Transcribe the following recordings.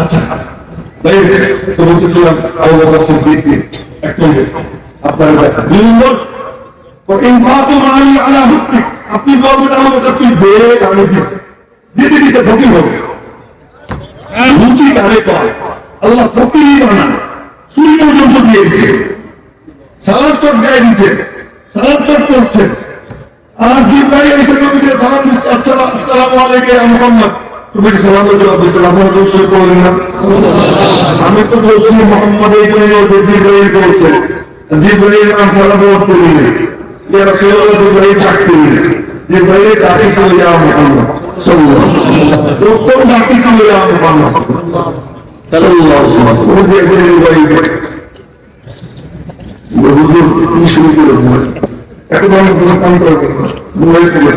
আচ্ছা তাই তো বলতেছিলাম আবু বকর সিদ্দিক এক মিনিট, আপনার দুই নম্বর ইনফাতু মালি আলা হুকমি আপনি বলবেন আবু বকর তুই দে আমি দিই দিতে ফকির আল্লাহ ফকিরই বানান। সালাম আলাইকুম মুহাম্মদ। তুমি সালাম জবাব তো শুরু করলেন না? আমি তো বলছি, মোহাম্মদ এই করে যে জিব্রাইল বলছে জিব্রাইল নাম সালাম করতে দিলে ইয়া রাসূলুল্লাহ, জিব্রাইল ডাকতে দিলে জিব্রাইল ডাকে চলে ইয়া মুহাম্মদ। সাল্লাল্লাহু আলাইহি ওয়াসাল্লাম। উত্তম ডাকে চলে এখন করব করে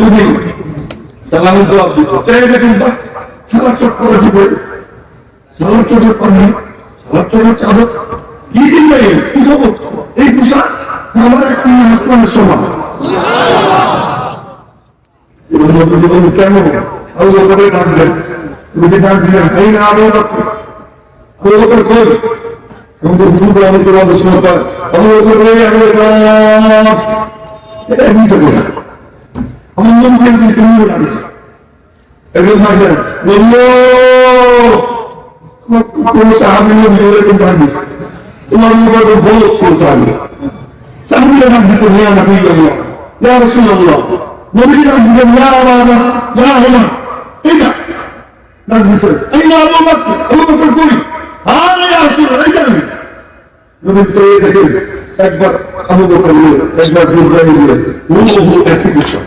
বুঝি সালামের জবাব দিছো। চাই দেখুন বা সালাম চট করে দিবে সালাম চটের পানি। সালাম চটের চাদর। কি ভাই? কি খবর? এই পোশাক আমার একটা হাসপাতালের সমান কেন বকরে ডাক দেন তুমি ডাক দিলেন এই না আবু বকর কই? এবং হুজুর আমাদের সময় আবু বকর বলে আমি এটা মিশে গেল মন দিয়ে দিন কেমন লাগে একজন থাকে বলল কোন ধরে কিন্তু হাদিস তোমার মুখে তো বলো সাহাবি। সাহাবিরা নাম দিতে নিয়ে আমাকে গেল ইয়া রাসূলুল্লাহ। নবীর নাম দিতে ইয়া আল্লাহ ইয়া আল্লাহ। ঠিক না নাম দিছে এই না, আবু বকর আবু বকর কই? হ্যাঁ ইয়া রাসূলুল্লাহ, এই জানেন নবী চেয়ে দেখেন একবার আবু বকর একবার জিব্রাইল হুবহু একই বিষয়।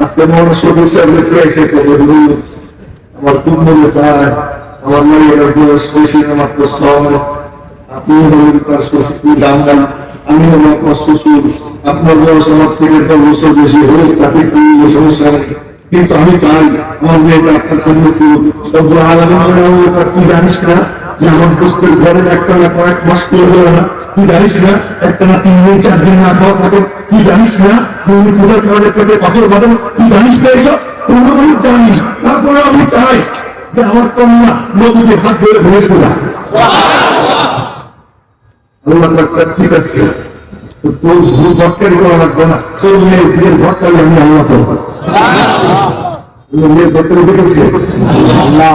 আজকে মনে শরীর সাহেবের এসে কথা বলল আমার খুব মনে চায় আমার মেয়ের বয়স বেশি না মাত্র ছয় আপনি হলেন পাঁচ বছর কি দাম দাম আমি হলাম আপনার শ্বশুর আপনার বয়স আমার থেকে ছয় বছর বেশি হোক তাতে কোনো সমস্যা নেই কিন্তু আমি চাই আমার মেয়েটা আপনার জন্য কি রব্বুল আলামিন তুই জানিস না যে আমার বস্তুর ঘরে একটা না কয়েক মাস করে হলো না তুই জানিস না, একটা না তিন দিন, চার দিন না খাওয়া থাকে তুই জানিস না তুই কোথায় খাওয়ালে পেটে পাথর বাঁধানো তুই জানিস না এসব? আমি জানি। তারপরে আমি চাই যে আমার কন্যা নদীতে হাত ধরে ভেঙে তোলা ঠিক আছে। আল্লাহ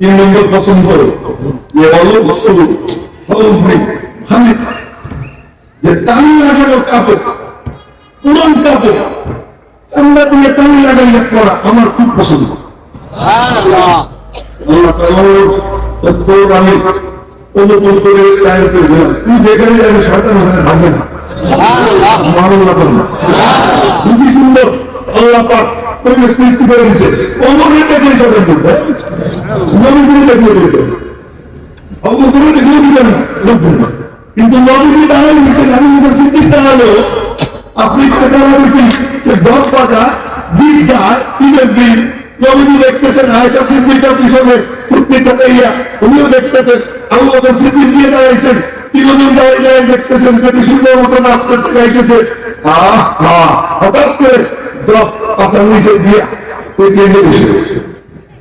নম্বর পছন্দ যে অলপ সৌমিক হামিদ যে টানি লাগানো কাপড় পুরন কাপড় চামড়া দিয়ে টানি লাগাইলে পড়া আমার খুব পছন্দ। আল্লাহ তাআলার আমি অনুকূল করে স্কায়াতে দিলাম তুই যেখানে যাবি শয়তান ওখানে ভাববে না সুন্দর আল্লাহ পাক পরিবেশ সৃষ্টি করে দিয়েছে। অমরে দেখলে শয়তান ঢুকবে নবীদের দেখলে অবগুলো দেখলে ঢুকবে না কিন্তু নবীজি দাঁড়ায় দিয়েছেন আমি সিদ্দিক দাঁড়াল। আপনি দাঁড়াবে কি? যে দশ বাজা দিন যায় ঈদের দিন নবীজি দেখতেছেন বেটি সুন্দর মতো নাচতেছে, গাইতেছে। হা হঠাৎ করে দপ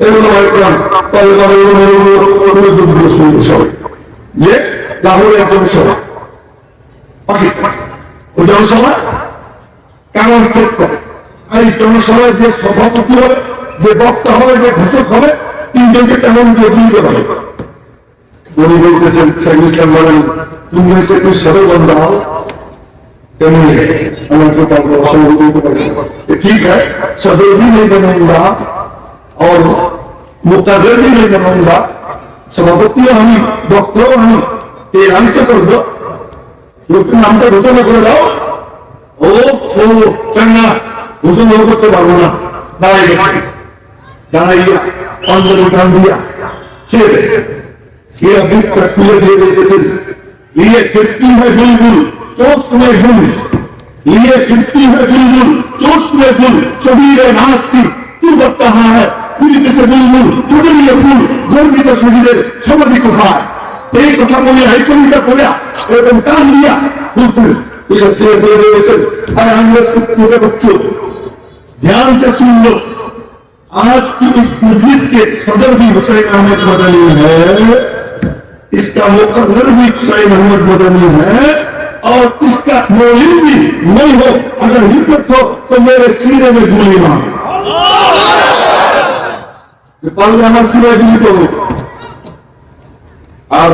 এগুলো একদম তবে তবে দুর্গ শুনতে সবাই যে লাহোরে একজন সভা পাকিস্তান ওই জনসভা কেমন সেট করে আর এই জনসভায় যে সভাপতি হবে যে বক্তা হবে যে ঘোষক হবে তিনজনকে কেমন দিয়ে দুইতে পারে উনি বলতেছেন শেখ ইসলাম বলেন তুমি সে তুই সদর বন্ধ হও তেমনি আমাকে পারবো অসংগত হতে পারবো ये ठीक है सदर भी नहीं बनूंगा और मुक्तादर भी नहीं बनूंगा সভাপতি আমি বক্তাও আমি এই রামকে করবো লোকটির নামটা ঘোষণা করে দাও ও ও কেন না ঘোষণা করতে পারবো না দাঁড়াই গেছে দাঁড়াইয়া অন্তর উঠান দিয়া ছেড়ে গেছে সে বুকটা খুলে দিয়ে বলতেছেন ये फिरती है बुलबुल चोस में गुल ये फिरती है बुलबुल चोस में गुल शरीर नाश की तू बता है फिरते से बुलबुल টুকরিয়ে ফুল গর্বিত শরীরের সমাধি কোথায় এই কথা বলে হাইকমিটা পড়া এরকম টান দিয়া ফুলফুল ये से दे दिए आय अंग्रेज कुत्तों के बच्चों ध्यान से सुन लो आज की इस मजलिस के सदर भी हुसैन अहमद मदनी है इसका मुकर्र भी हुसैन अहमद मदनी है और इसका मौलिक भी नहीं हो अगर हिम्मत हो तो मेरे सीने में गोली मारो পারলে আমার গুলি করো আর